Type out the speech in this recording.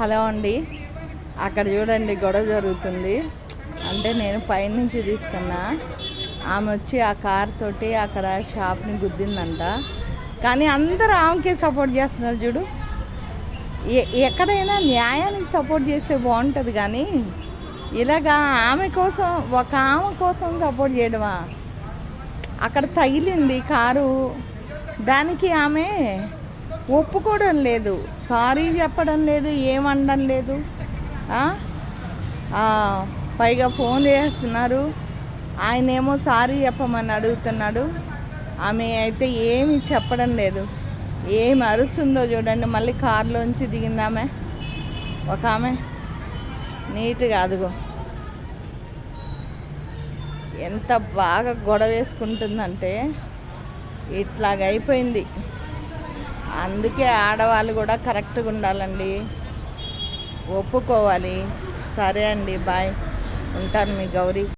Hello అండి. అక్కడ చూడండి గొడవ జరుగుతుంది. అంటే నేను పైనుంచి తీస్తున్నా. ఆమె వచ్చి ఆ కార్ తోటి అక్కడ షాప్ని గుద్దిందంట. కానీ అందరూ ఆమెకే సపోర్ట్ చేస్తున్నారు చూడు. ఎక్కడైనా న్యాయానికి సపోర్ట్ చేస్తే బాగుంటుంది కానీ ఇలాగా ఆమె కోసం ఒక ఆమె కోసం సపోర్ట్ చేయడమా? అక్కడ తగిలింది కారు. దానికి ఆమె ఒప్పుకోవడం లేదు. సారీ చెప్పడం లేదు ఏమనడం లేదు. పైగా ఫోన్ చేస్తున్నారు. ఆయన ఏమో సారీ చెప్పమని అడుగుతున్నాడు. ఆమె అయితే ఏమి చెప్పడం లేదు. ఏమి అరుస్తుందో చూడండి. మళ్ళీ కారులోంచి దిగింది ఆమె. ఒక ఆమె. నీట్గా అదుగో. ఎంత బాగా గొడవ వేసుకుంటుందంటే ఇట్లాగ అయిపోయింది అందుకే ఆడవాళ్ళు కూడా కరెక్ట్గా ఉండాలండి. ఒప్పుకోవాలి. సరే అండి బాయ్. ఉంటాను మీ గౌరీ.